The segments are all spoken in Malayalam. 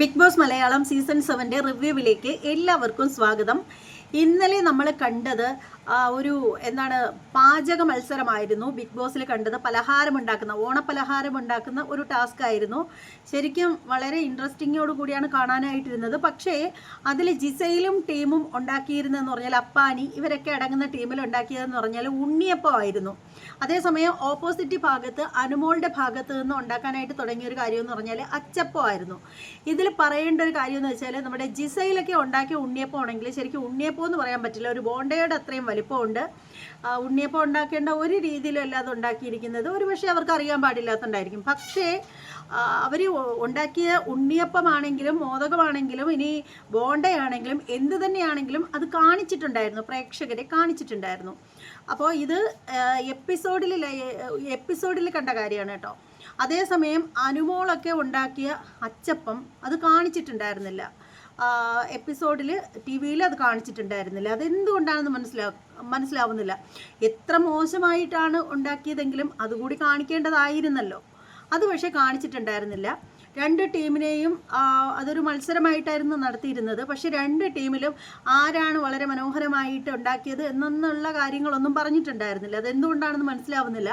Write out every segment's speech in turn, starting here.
ബിഗ് ബോസ് മലയാളം സീസൺ സെവന്റെ റിവ്യൂവിലേക്ക് എല്ലാവർക്കും സ്വാഗതം. ഇന്നലെ നമ്മൾ കണ്ടത് ഒരു എന്താണ് പാചക മത്സരമായിരുന്നു. ബിഗ് ബോസിൽ കണ്ടത് പലഹാരം ഉണ്ടാക്കുന്ന ഓണപ്പലഹാരം ഉണ്ടാക്കുന്ന ഒരു ടാസ്ക് ആയിരുന്നു. ശരിക്കും വളരെ ഇൻട്രസ്റ്റിങ്ങോട് കൂടിയാണ് കാണാനായിട്ടിരുന്നത്. പക്ഷേ അതിൽ ജിസയിലും ടീമും ഉണ്ടാക്കിയിരുന്നതെന്ന് പറഞ്ഞാൽ അപ്പാനി ഇവരൊക്കെ അടങ്ങുന്ന ടീമിൽ ഉണ്ടാക്കിയതെന്ന് പറഞ്ഞാൽ ഉണ്ണിയപ്പമായിരുന്നു. അതേസമയം ഓപ്പോസിറ്റ് ഭാഗത്ത് അനുമോളുടെ ഭാഗത്ത് നിന്ന് ഉണ്ടാക്കാനായിട്ട് തുടങ്ങിയ ഒരു കാര്യം എന്ന് പറഞ്ഞാൽ അച്ചപ്പമായിരുന്നു ഇതിൽ പറയേണ്ട ഒരു കാര്യം എന്ന് വെച്ചാൽ നമ്മുടെ ജിസയിലൊക്കെ ഉണ്ടാക്കിയ ഉണ്ണിയപ്പം ആണെങ്കിൽ ശരിക്കും ഉണ്ണിയപ്പം എന്ന് പറയാൻ പറ്റില്ല. ഒരു ബോണ്ടയുടെ അത്രയും വലിപ്പമുണ്ട്. ഉണ്ണിയപ്പം ഉണ്ടാക്കേണ്ട ഒരു രീതിയിലും അല്ല അത് ഉണ്ടാക്കിയിരിക്കുന്നത് ഒരു പക്ഷേ അവർക്ക് അറിയാൻ പാടില്ലാത്തതുണ്ടായിരിക്കും. പക്ഷേ അവർ ഉണ്ടാക്കിയ ഉണ്ണിയപ്പമാണെങ്കിലും മോദകമാണെങ്കിലും ഇനി ബോണ്ടയാണെങ്കിലും എന്ത് തന്നെയാണെങ്കിലും അത് കാണിച്ചിട്ടുണ്ടായിരുന്നു. പ്രേക്ഷകരെ കാണിച്ചിട്ടുണ്ടായിരുന്നു. അപ്പോൾ ഇത് എപ്പിസോഡിൽ എപ്പിസോഡിൽ കണ്ട കാര്യമാണ് കേട്ടോ. അതേസമയം അനുമോളൊക്കെ ഉണ്ടാക്കിയ അച്ചപ്പം അത് കാണിച്ചിട്ടുണ്ടായിരുന്നില്ല. എപ്പിസോഡിൽ ടി വിയിൽ അത് കാണിച്ചിട്ടുണ്ടായിരുന്നില്ല. അതെന്തുകൊണ്ടാണെന്ന് മനസ്സിലാ മനസ്സിലാവുന്നില്ല. എത്ര മോശമായിട്ടാണ് ഉണ്ടാക്കിയതെങ്കിലും അതുകൂടി കാണിക്കേണ്ടതായിരുന്നല്ലോ. അത് പക്ഷേ കാണിച്ചിട്ടുണ്ടായിരുന്നില്ല. രണ്ട് ടീമിനെയും അതൊരു മത്സരമായിട്ടായിരുന്നു നടത്തിയിരുന്നത്. പക്ഷേ രണ്ട് ടീമിലും ആരാണ് വളരെ മനോഹരമായിട്ട് ഉണ്ടാക്കിയത് എന്നുള്ള കാര്യങ്ങളൊന്നും പറഞ്ഞിട്ടുണ്ടായിരുന്നില്ല. അതെന്തുകൊണ്ടാണെന്ന് മനസ്സിലാവുന്നില്ല.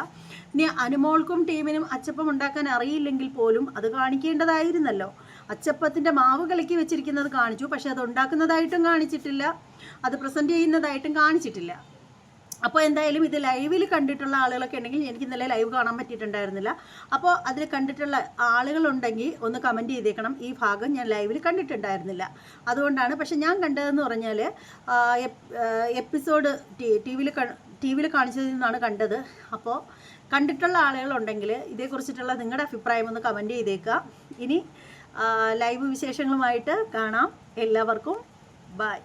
ഇനി അനുമോൾക്കും ടീമിനും അച്ചപ്പം ഉണ്ടാക്കാൻ അറിയില്ലെങ്കിൽ പോലും അത് കാണിക്കേണ്ടതായിരുന്നല്ലോ. അച്ചപ്പത്തിന്റെ മാവ് കലക്കി വെച്ചിരിക്കുന്നത് കാണിച്ചു. പക്ഷെ അത് ഉണ്ടാക്കുന്നതായിട്ടും കാണിച്ചിട്ടില്ല. അത് പ്രസന്റ് ചെയ്യുന്നതായിട്ടും കാണിച്ചിട്ടില്ല. അപ്പോൾ എന്തായാലും ഇത് ലൈവിൽ കണ്ടിട്ടുള്ള ആളുകളൊക്കെ ഉണ്ടെങ്കിൽ എനിക്ക് ഇന്നലെ ലൈവ് കാണാൻ പറ്റിയിട്ടുണ്ടായിരുന്നില്ല. അപ്പോൾ അതിൽ കണ്ടിട്ടുള്ള ആളുകളുണ്ടെങ്കിൽ ഒന്ന് കമന്റ് ചെയ്തേക്കണം. ഈ ഭാഗം ഞാൻ ലൈവിൽ കണ്ടിട്ടുണ്ടായിരുന്നില്ല. അതുകൊണ്ടാണ് പക്ഷെ ഞാൻ കണ്ടതെന്ന് പറഞ്ഞാൽ എപ്പിസോഡ് ടി വിയിൽ ടി വിയിൽ കാണിച്ചതിൽ നിന്നാണ് കണ്ടത്. അപ്പോൾ കണ്ടിട്ടുള്ള ആളുകളുണ്ടെങ്കിൽ ഇതേക്കുറിച്ചിട്ടുള്ള നിങ്ങളുടെ അഭിപ്രായം ഒന്ന് കമന്റ് ചെയ്തേക്കുക. ഇനി ലൈവ് വിശേഷങ്ങളുമായിട്ട് കാണാം. എല്ലാവർക്കും ബൈ